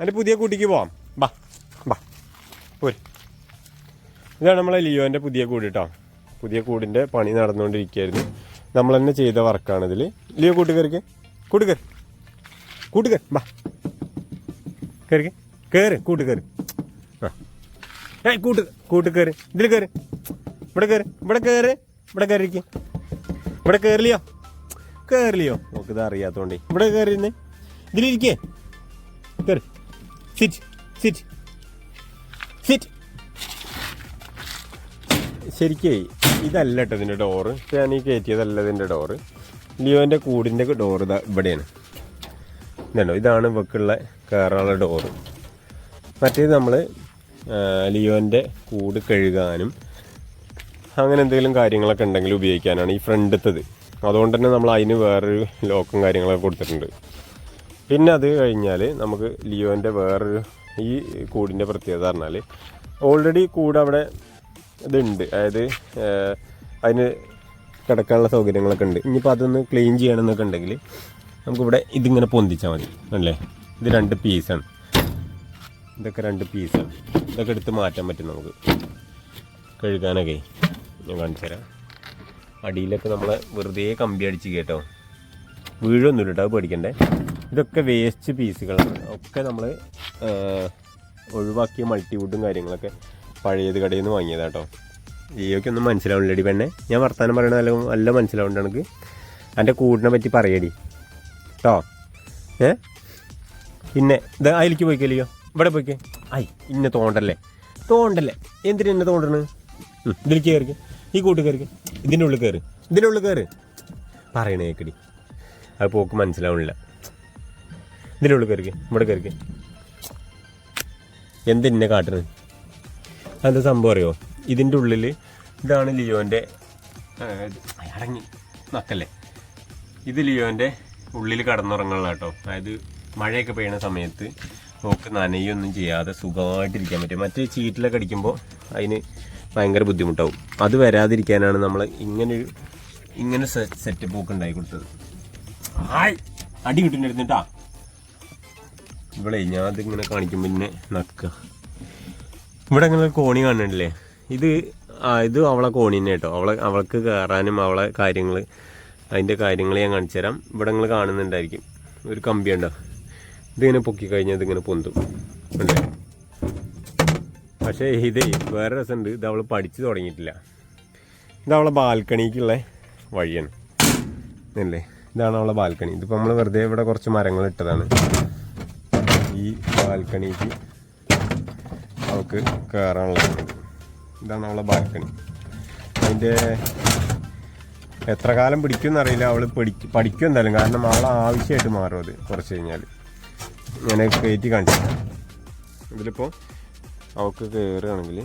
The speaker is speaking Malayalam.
അതിന്റെ പുതിയ കൂട്ടിക്ക് പോവാം. ബാ ബാ. പോര്. ഇതാണ് നമ്മളെ ലിയോന്റെ പുതിയ കൂട് കേട്ടോ പുതിയ കൂടിന്റെ പണി നടന്നുകൊണ്ടിരിക്കുകയായിരുന്നു. നമ്മൾ തന്നെ ചെയ്ത വർക്കാണിതിൽ ലിയോ കൂട്ടുകാർക്ക് കൂട്ടുകയറി കൂട്ടുകയറി ബാ. കയറി. കയറി. കൂട്ടുകാർ ആ. ഏയ് കൂട്ട് കൂട്ട് കയറി. ഇതിൽ കയറി. ഇവിടെ കയറി. ഇവിടെ കയറി. ഇവിടെ കയറിക്ക് ഇവിടെ കയറില്ലയോ കയറില്ലയോ നമുക്കിത് അറിയാത്തോണ്ടേ. ഇവിടെ കയറിയിരുന്നേ. ഇതിലിരിക്കേ. കയറി. സിറ്റ് സിറ്റ് സിറ്റ് ശരിക്കേ ഇതല്ല കേട്ടോ ഇതിന്റെ ഡോറ് ഞാൻ ഈ കയറ്റിയതല്ല ഇതിന്റെ ഡോറ് ലിയോന്റെ കൂടിന്റെ ഡോറ് ഇതാ ഇവിടെയാണ്. ഇതുണ്ടോ? ഇതാണ് ഇവക്കുള്ള കയറാനുള്ള ഡോറ് മറ്റേത് നമ്മൾ ലിയോന്റെ കൂട് കഴുകാനും അങ്ങനെ എന്തെങ്കിലും കാര്യങ്ങളൊക്കെ ഉണ്ടെങ്കിൽ ഉപയോഗിക്കാനാണ് ഈ ഫ്രണ്ടത്തത്. അതുകൊണ്ട് തന്നെ നമ്മൾ അതിന് വേറൊരു ലോക്കും കാര്യങ്ങളൊക്കെ കൊടുത്തിട്ടുണ്ട്. പിന്നെ അത് കഴിഞ്ഞാൽ നമുക്ക് ലിയോന്റെ വേറൊരു ഈ കൂടിന്റെ പ്രത്യേകത പറഞ്ഞാൽ ഓൾറെഡി കൂട് അവിടെ ഇതുണ്ട്. അതായത് അതിന് കിടക്കാനുള്ള സൗകര്യങ്ങളൊക്കെ ഉണ്ട്. ഇനിയിപ്പോൾ അതൊന്ന് ക്ലീൻ ചെയ്യണമെന്നൊക്കെ ഉണ്ടെങ്കിൽ നമുക്കിവിടെ ഇതിങ്ങനെ പൊന്തിച്ചാൽ മതി. അല്ലേ? ഇത് രണ്ട് പീസാണ് ഇതൊക്കെ രണ്ട് പീസാണ് ഇതൊക്കെ എടുത്ത് മാറ്റാൻ പറ്റും നമുക്ക്. കഴുകാനൊക്കെ. ഞാൻ കാണിച്ചു തരാം അടിയിലൊക്കെ നമ്മളെ വെറുതെ കമ്പി അടിച്ച് കേട്ടോ. വീഴൊന്നുമില്ല കേട്ടോ അത് പേടിക്കണ്ടേ? ഇതൊക്കെ വേസ്റ്റ് പീസുകളാണ്. ഒക്കെ നമ്മൾ ഒഴിവാക്കിയ മൾട്ടിവുഡും കാര്യങ്ങളൊക്കെ പഴയത് കടയിൽ നിന്ന് വാങ്ങിയതാട്ടോ മനസ്സിലാവുന്നില്ല ഡി പെണ്ണെ. ഞാൻ വർത്തമാനം പറയണ നല്ല നല്ല മനസ്സിലാവുന്നുണ്ട് എനിക്ക്. എന്റെ കൂടിനെ പറ്റി പറയടി. കേട്ടോ ഏ? പിന്നെ ഇത് അതിലേക്ക് പോയിക്കല്ലയോ ഇവിടെ പോയിക്കേ. ഐ ഇന്ന തോണ്ടല്ലേ? തോണ്ടല്ലേ? എന്തിനാ എന്നെ തോണ്ടണ്? ഇതിലേക്ക് കയറിക്ക് ഈ കൂട്ട് കയറിക്ക് ഇതിന്റെ ഉള്ളിൽ കയറി ഇതിന്റെ ഉള്ളിൽ കയറി പറയണേ കേക്കടി. അത് പോക്ക് മനസ്സിലാവണില്ല. ഇതിന്റെ ഉള്ളിൽ കയറിക്ക് ഇവിടെ കയറിക്ക്. എന്തിന്നെ കാട്ടുന്നത് അതെന്താ സംഭവം അറിയോ? ഇതിന്റെ ഉള്ളിൽ ഇതാണ് ലിയോന്റെ അടങ്ങി നക്കല്ലേ? ഇത് ലിയോന്റെ ഉള്ളിൽ കടന്നുറങ്ങുള്ള കേട്ടോ. അതായത് മഴയൊക്കെ പെയ്യണ സമയത്ത് നോക്ക് നനയൊന്നും ചെയ്യാതെ സുഖമായിട്ടിരിക്കാൻ പറ്റും. മറ്റേ ചീറ്റിലൊക്കെ അടിക്കുമ്പോൾ അതിന് ഭയങ്കര ബുദ്ധിമുട്ടാവും. അത് വരാതിരിക്കാനാണ് നമ്മൾ ഇങ്ങനെ ഇങ്ങനെ സെറ്റപ്പ് ഒക്കെ ഉണ്ടായി കൊടുത്തത്. ആയ് അടി കിട്ടുന്നിരുന്നിട്ടാ ഇവിടെ ഞാൻ ഇങ്ങനെ കാണിക്കുമ്പോൾ പിന്നെ നക്കുക ഇവിടെ ഇങ്ങനെ കോണി കാണുന്നില്ലേ ഇത് ഇത് അവളെ കോണി തന്നെ കേട്ടോ. അവളെ അവൾക്ക് കയറാനും അവളെ കാര്യങ്ങൾ അതിന്റെ കാര്യങ്ങൾ ഞാൻ കാണിച്ചു തരാം ഇവിടെ നിങ്ങൾ കാണുന്നുണ്ടായിരിക്കും. ഒരു കമ്പി ഉണ്ടോ? ഇതിങ്ങനെ പൊക്കി കഴിഞ്ഞാൽ ഇതിങ്ങനെ പൊന്തും. അല്ലേ? പക്ഷേ ഇത് വേറെ രസമുണ്ട്. ഇത് അവൾ പഠിച്ചു തുടങ്ങിയിട്ടില്ല. ഇത് അവളെ ബാൽക്കണിക്കുള്ള വഴിയാണ്. അല്ലേ? ഇതാണ് നമ്മളെ ബാൽക്കണി. ഇതിപ്പോൾ നമ്മൾ വെറുതെ ഇവിടെ കുറച്ച് മരങ്ങൾ ഇട്ടതാണ്. ഈ ബാൽക്കണിക്ക് നമുക്ക് കയറാനുള്ളത് ഇതാണ് നമ്മളെ ബാൽക്കണി. അതിന്റെ എത്ര കാലം പിടിക്കും എന്നറിയില്ല അവൾ പഠിക്കും പഠിക്കും എന്തായാലും. കാരണം അവളെ ആവശ്യമായിട്ട് മാറും അത് കുറച്ച് കഴിഞ്ഞാൽ ഞാൻ കയറ്റി കാണിച്ചു ഇതിലിപ്പോൾ അവൾക്ക് കയറുകയാണെങ്കിൽ